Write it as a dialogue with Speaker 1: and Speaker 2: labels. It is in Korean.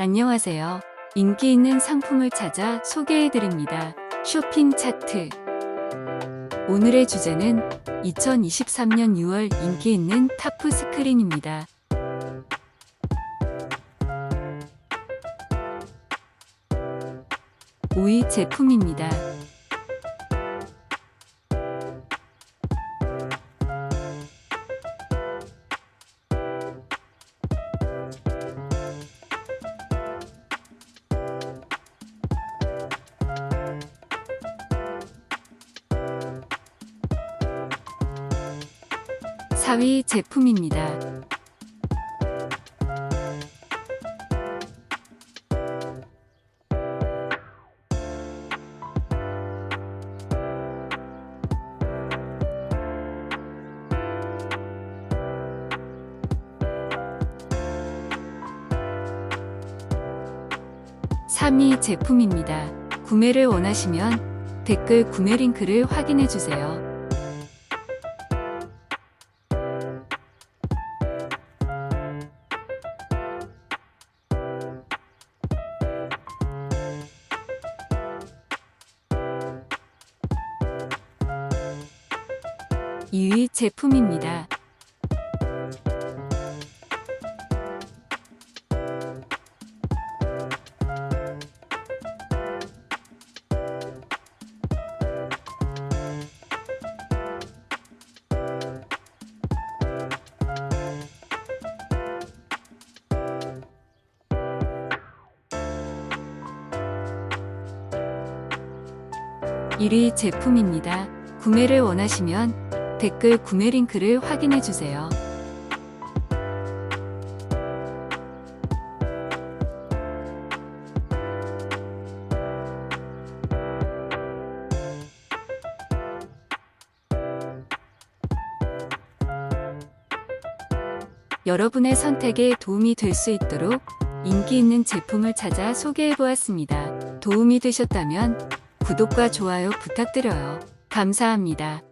Speaker 1: 안녕하세요. 인기 있는 상품을 찾아 소개해드립니다. 쇼핑 차트. 오늘의 주제는 2023년 6월 인기 있는 타프 스크린입니다. 오이 제품입니다. 사위 제품입니다. 삼위 제품입니다. 구매를 원하시면 댓글 구매 링크를 확인해 주세요. 2위 제품입니다. (1위) 제품입니다. 구매를 원하시면 댓글 구매 링크를 확인해 주세요. 여러분의 선택에 도움이 될 수 있도록 인기 있는 제품을 찾아 소개해 보았습니다. 도움이 되셨다면 구독과 좋아요 부탁드려요. 감사합니다.